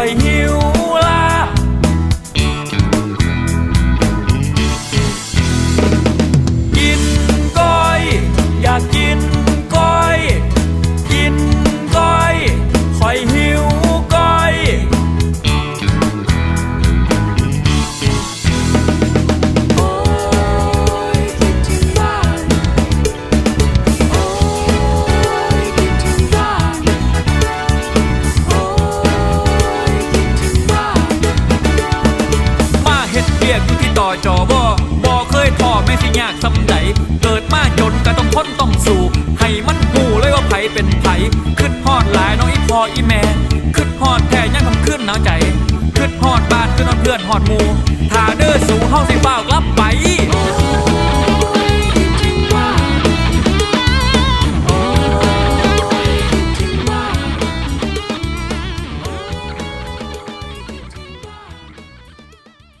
อย ต่อจอบอบ่เคยท้อไม่สิยากสำใดเกิดมาจนก็ต้องทนต้องสู้ให้มันหูเลยว่าไผเป็นไผขึ้นฮอดหลายน้องอีพออีแม่ขึ้นฮอดแท้ยังทำขึ้นหนาวใจขึ้นฮอดบ้านขึ้นฮอดเพื่อนฮอดหมู่ถ้าเด้อ